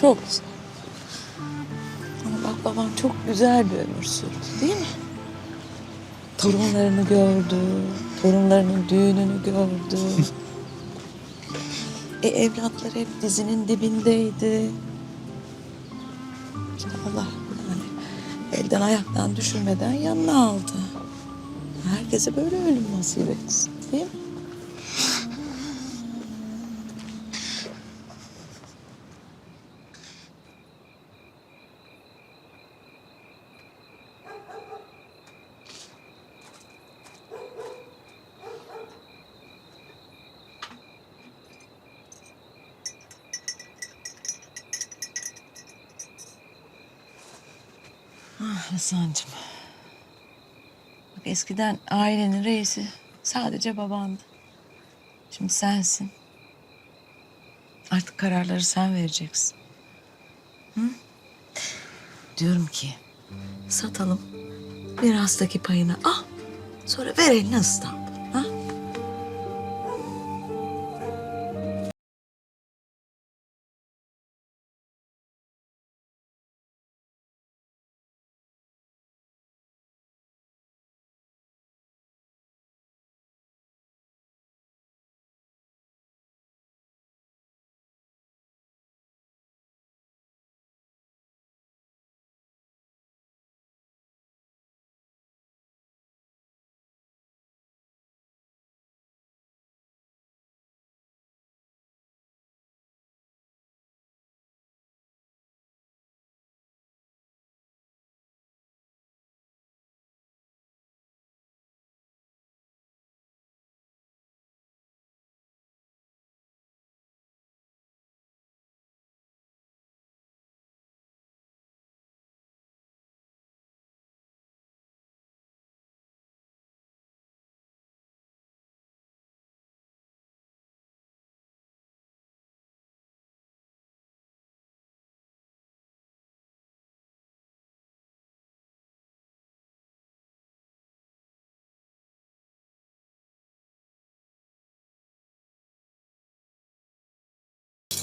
Çok zor. Ama bak babam çok güzel bir ömür sürdü değil mi? Torunlarını gördü, torunlarının düğününü gördü. e, evlatlar hep dizinin dibindeydi. İşte Allah yani elden ayaktan düşürmeden yanına aldı. Herkese böyle ölüm nasip etsin değil mi? Hasan'cığım. Bak eskiden ailenin reisi sadece babandı. Şimdi sensin. Artık kararları sen vereceksin. Hı? Diyorum ki satalım. Mirastaki payını al. Sonra ver eline İstanbul.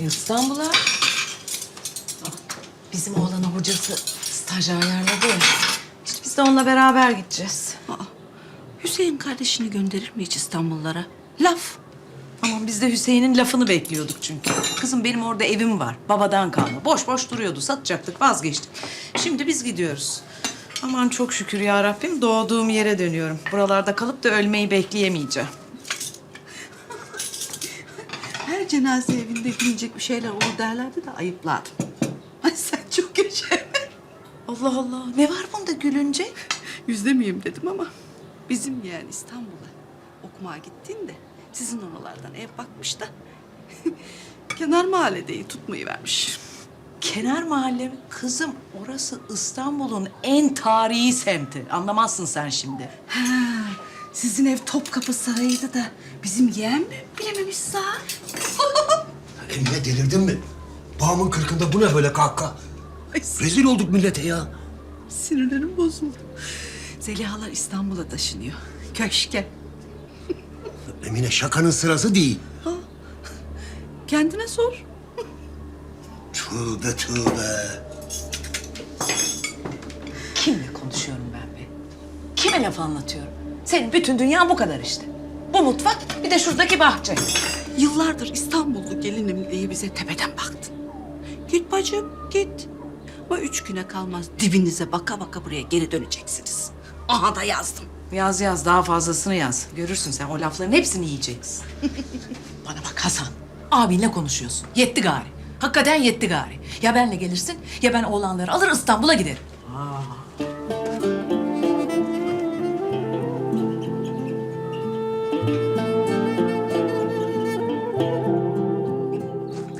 İstanbul'a. Bizim oğlanın hocası staj ayarladı. ya. İşte biz de onunla beraber gideceğiz. Aa, Hüseyin kardeşini gönderir mi hiç İstanbullara? Laf. Aman biz de Hüseyin'in lafını bekliyorduk çünkü. Kızım benim orada evim var. Babadan kalma. Boş boş duruyordu. Satacaktık vazgeçtik. Şimdi biz gidiyoruz. Aman çok şükür ya Rabbim doğduğum yere dönüyorum. Buralarda kalıp da ölmeyi bekleyemeyeceğim. Cenaze evinde gülünecek bir şeyler olur derlerdi de ayıplardım. Ay sen çok yaşa. Allah Allah. Ne var bunda gülünce? Yüzde miyim dedim ama bizim yeğen İstanbul'a okumaya gittiğinde sizin oralardan ev bakmış da kenar mahalledeyi tutmayı vermiş. Kenar mahalle mi? Kızım orası İstanbul'un en tarihi semti. Anlamazsın sen şimdi. Ha, sizin ev Topkapı Sarayı'ydı da bizim yeğen mi bilememiş sağ? Emine delirdin mi? Bağımın kırkında bu ne böyle kahkaha? Ay, Rezil olduk millete ya. Sinirlerim bozuldu. Zelihalar İstanbul'a taşınıyor. Köşke. Emine şakanın sırası değil. Kendine sor. Tövbe tövbe. Kimle konuşuyorum ben be? Kime laf anlatıyorum? Senin bütün dünya bu kadar işte. Bu mutfak bir de şuradaki bahçe. Yıllardır İstanbullu gelinim diye bize tepeden baktın. Git bacım git. Ama üç güne kalmaz dibinize baka baka buraya geri döneceksiniz. Aha da yazdım. Yaz yaz daha fazlasını yaz. Görürsün sen o lafların hepsini yiyeceksin. Bana bak Hasan. Abinle konuşuyorsun. Yetti gari. Hakikaten yetti gari. Ya benle gelirsin ya ben oğlanları alır İstanbul'a giderim.